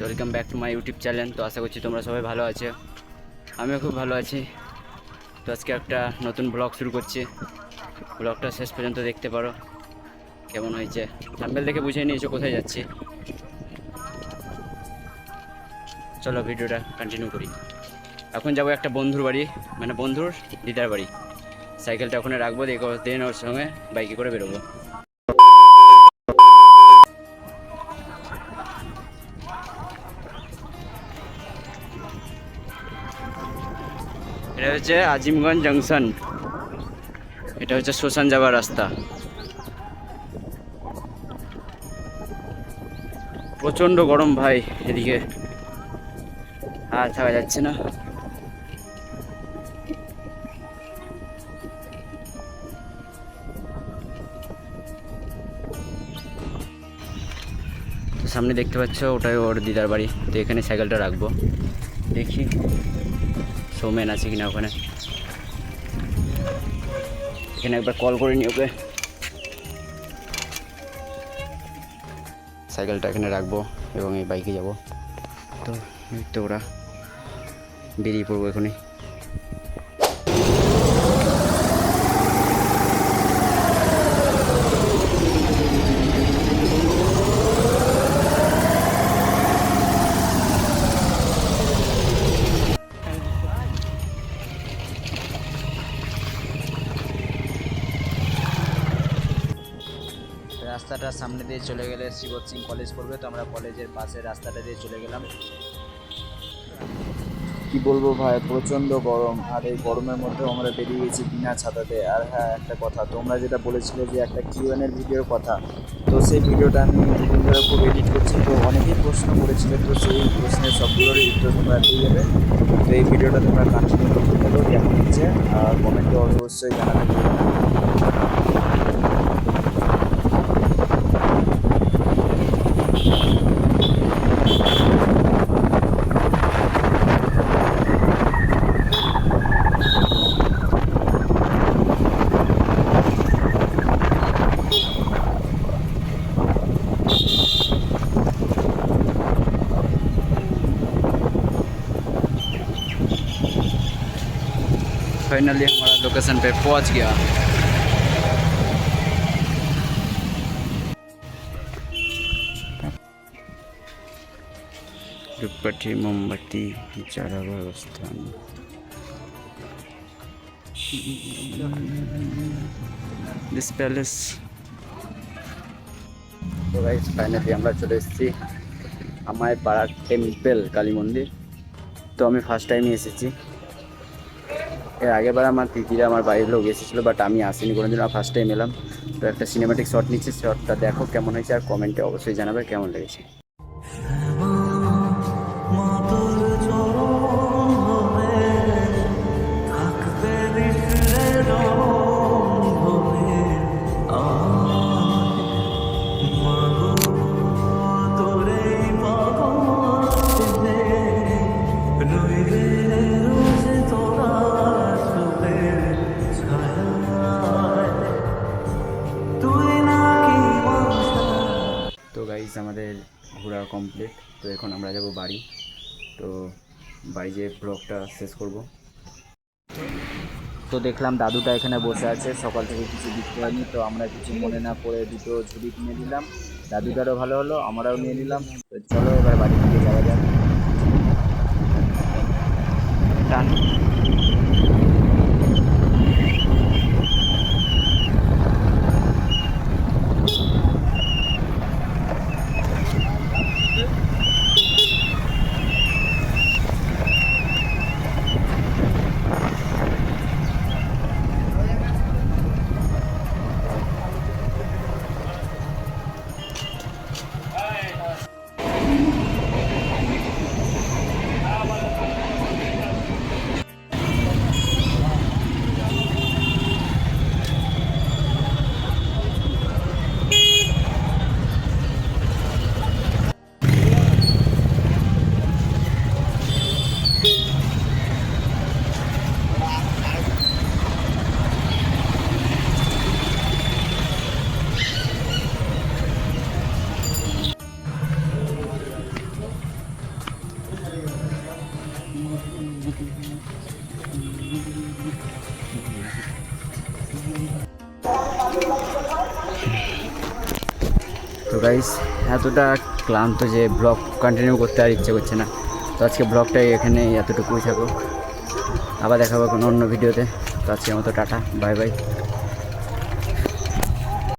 Welcome back to my YouTube channel তো আশা করছি তোমরা সবাই ভালো আছে। আমিও খুব ভালো আছি। তো আজকে একটা নতুন ব্লগ শুরু করছি। ব্লগটা শেষ পর্যন্ত দেখতে পারো। কেমন হয়েছে? থাম্বেল দেখে বুঝে নিয়েছো কোথায় যাচ্ছি। চলো ভিডিওটা কন্টিনিউ করি। এখন যাব একটা বন্ধুর বাড়ি মানে বন্ধুর দিদার বাড়ি। সাইকেলটা ওখানে রাখব দেখো দেন ওর সঙ্গে বাইকে করে বেরোবো। এটা হচ্ছে আজিমগঞ্জ জংশন। এটা হচ্ছে শ্মশান যাওয়ার রাস্তা। প্রচণ্ড গরম ভাই এদিকে। আর থাকা যাচ্ছে না। সামনে দেখতে পাচ্ছ, ওটাই ওর দিদার বাড়ি। তো এখানে সাইকেলটা রাখব। দেখি। সৌমেন আছে কিনা ওখানে। এখানে একবার কল করে নি ওকে। সাইকেলটা এখানে রাখব এবং এই বাইকে যাব। তো তো ওরা বেরিয়ে পড়ব এখনই। রাস্তাটার সামনে দিয়ে চলে গেলে শ্রীবৎ সিং কলেজ পড়বে, তো আমরা কলেজের পাশে রাস্তাটা দিয়ে চলে গেলাম। কি বলব ভাই প্রচণ্ড গরম, আর এই গরমের মধ্যেও আমরা বেরিয়ে গেছি বিনা ছাতাতে। আর হ্যাঁ একটা কথা, তোমরা যেটা বলেছিলে যে একটা কিউএন এর ভিডিওর কথা, তো সেই ভিডিওটা আমি দুদিন ধরে খুব এডিট করছি, তো অনেকেই প্রশ্ন করেছিলে, তো সেই প্রশ্নের সবগুলোরই উত্তর তোমরা পেয়ে যাবে তো এই ভিডিওটা তোমরা কন্টিনিউ করতে থাকো কেমন হচ্ছে, আর কমেন্টে অবশ্যই জানাতে फाइनली हमारा लोकेशन पे पहुंच गया ধূপকাঠি মোমবাতি জ্বালাবার অবস্থান দিস প্যালেস তো গাইস ফাইনালি আমরা চলে এসেছি আমার পাড়ার টেম্পল কালী মন্দির তো আমি ফার্স্ট টাইমই এসেছি এর আগেবার আমার দিদিরা আমার বাড়ির লোক এসেছিল বাট আমি আসিনি কোনো দিন ফার্স্ট টাইম এলাম। তো একটা সিনেমাটিক শট নিচ্ছে শটটা দেখো কেমন হয়েছে, আর কমেন্টে অবশ্যই জানাবে কেমন লেগেছে। ঘোরা কমপ্লিট তো এখন আমরা যাব বাড়ি। তো বাড়ি যেয়ে ব্লগটা শেষ করব। তো দেখলাম দাদুটা এখানে বসে আছে। সকাল থেকে কিছু দিতে হয়নি তো আমরা কিছু মনে না করে দুটো ঝুড়ি কিনে দিলাম। দাদুটারও ভালো হলো, আমরাও নিয়ে নিলাম। তো চলো এবার বাড়ি থেকে যাওয়া যাক। টান তো গাইস এতটা ক্লান্ত যে ব্লগ কন্টিনিউ করতে আর ইচ্ছে করছে না। তো আজকে ব্লগটাই এখানে এতটুকুই থাকুক। আবার দেখাবো কোনো অন্য ভিডিওতে তো। আজকের মতো টাটা বাই বাই